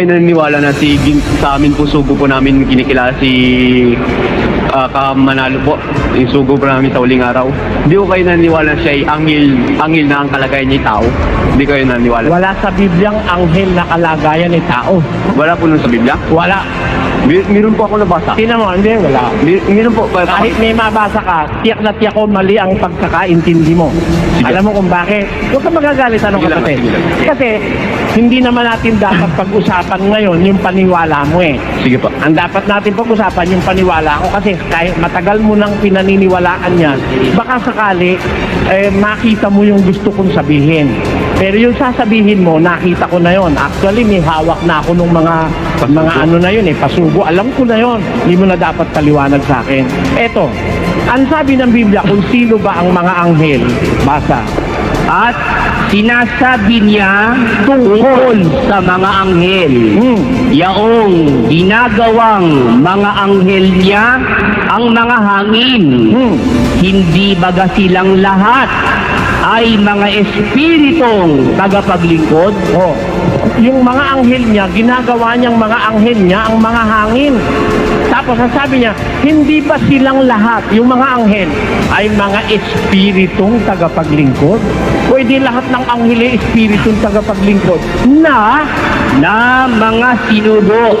kayo naniniwala na si sa amin po sugo po namin kinikilala si ah, Kamanalo po, yung sugo po namin sa uling araw. Hindi ko kayo naniniwala na siya ay angil, angil na ang kalagayan ay tao. Hindi kayo naniniwala. Wala sa Bibliang anghel na kalagayan ni tao. Wala po nun sa Biblia. Wala. Mer- meron po ako nabasa. Tingnan mo, hindi, wala. Mer- meron po. Pa- Kahit may mabasa ka, tiyak na tiyak ko mali ang pagkakaintindi mo. Sige. Alam mo kung bakit? Huwag ka magagalit, anong kapatid? Kasi, hindi naman natin dapat pag-usapan ngayon yung paniwala mo eh. Sige po. Ang dapat natin pag-usapan yung paniwala ko kasi kahit matagal mo nang pinaniniwalaan yan, baka sakali eh, makita mo yung gusto kong sabihin. Pero yung sasabihin mo, nakita ko na yon. Actually, may hawak na ako nung mga Pasubo. mga ano na yun eh, pasubo. Alam ko na yon. Hindi mo na dapat paliwanag sa akin. Eto, ang sabi ng Biblia kung sino ba ang mga anghel, basa. At sinasabi niya tungkol sa mga anghel. Hmm. Yaong ginagawang mga anghel niya ang mga hangin. Hmm. Hindi baga silang lahat ay mga espiritong tagapaglingkod? Oh, yung mga anghel niya, ginagawa niyang mga anghel niya ang mga hangin. Tapos sasabi niya, hindi ba silang lahat, yung mga anghel, ay mga espiritong tagapaglingkod? Pwede lahat ng anghel ay espiritong tagapaglingkod na na mga sinugo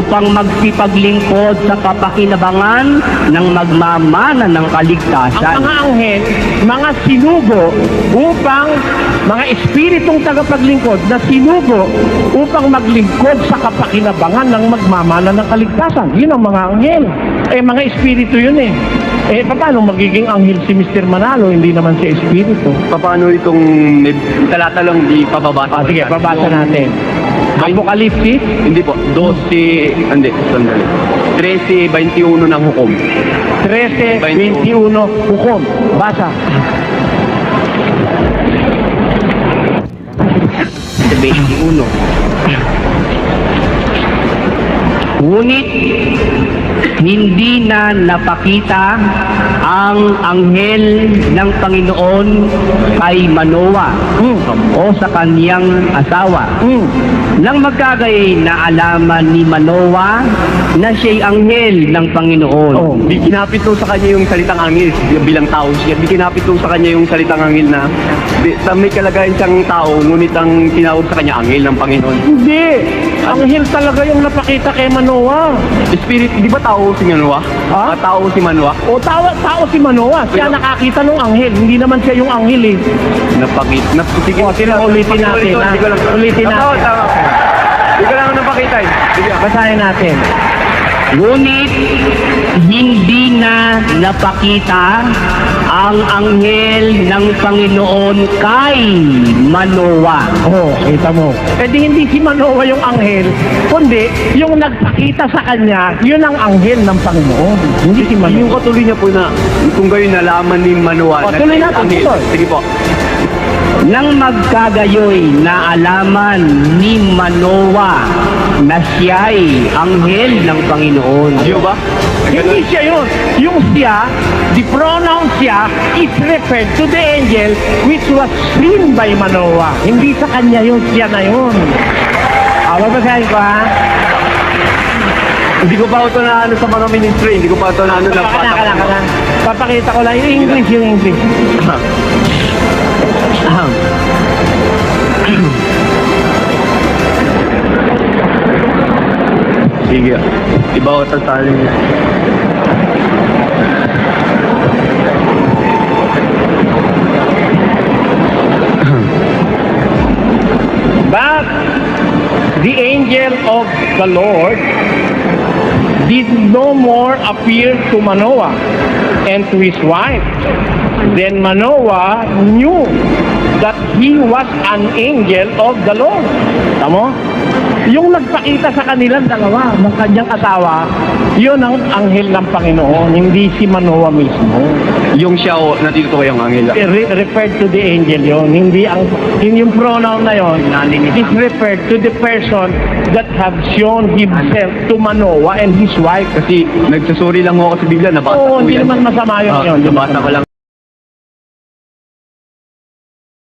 upang magsipaglingkod sa kapakinabangan ng magmamana ng ang kaligtasan. mga anghel, mga sinugo upang mga espiritong tagapaglingkod na sinugo upang maglingkod sa kapakinabangan ng magmamana ng kaligtasan. Yun ang mga anghel. Eh, mga espiritu yun eh. Eh, paano magiging anghel si Mr. Manalo? Hindi naman si espiritu. Paano itong talata lang di pababasa? Ah, sige, babasa natin. Apokalipsis, Hindi po. 12, hindi, sandali. 13.21 ng hukom. 13.21, hukom. Basa. 21. Ngunit hindi na napakita ang anghel ng Panginoon kay Manoa Hmm. o sa kaniyang asawa. Hmm. Nang magkagay na alaman ni Manoa na siya'y anghel ng Panginoon. Oh. Di kinapit sa kanya yung salitang angel bilang tao siya. Di kinapit sa kanya yung salitang angel na di, sa may kalagayan siyang tao, ngunit ang tinawag sa kanya angel ng Panginoon. Hindi. Anghel talaga yung napakita kay Manoa. Spirit, di ba tao si Manoa? Ha? Ah, tao si Manoa? O tao, tao si Manoa. Siya Pero- nakakita ng anghel. Hindi naman siya yung anghel eh. Napakit. Nap sige, O, tira, ulitin natin, ha? Lang. Ulitin Tama, natin. tama. Hindi ko lang napakita eh. Sige. Basahin natin. Ngunit napakita ang anghel ng Panginoon kay Manoa. Oh, kita mo. Eh di hindi si Manoa yung anghel, kundi yung nagpakita sa kanya, yun ang anghel ng Panginoon. Hindi si Yung Manoa. katuloy niya po na kung gayon nalaman ni Manoa. O, na tuloy siya natin, tuloy. Sige po. Nang magkagayoy na alaman ni Manoa na siya'y anghel ng Panginoon. Di ba? Hindi siya yun. Yung siya, the pronoun siya is referred to the angel which was seen by Manoa. Hindi sa kanya yun, siya na yun. Ah, babasahin ko ha. Hindi ko pa ito na ano sa mga ministry. Hindi ko pa ito na ano na kana. Papakita ko lang yung English, yung English. Ahem. Sige. Iba ko tatalin niya. But the angel of the Lord did no more appear to Manoah and to his wife. Then Manoah knew that he was an angel of the Lord. Tamo? Yung nagpakita sa kanilang dalawa ng kanyang asawa, yun ang anghel ng Panginoon, hindi si Manoah mismo. Yung siya o natituto yung angel. Re- referred to the angel yon hindi ang yung pronoun na yon is referred to the person that have shown himself to Manoah and his wife Kasi nagsusuri lang ako sa Biblia. Nabasa oo ko hindi yan. naman masama yun Ah, yun nabasa ko lang.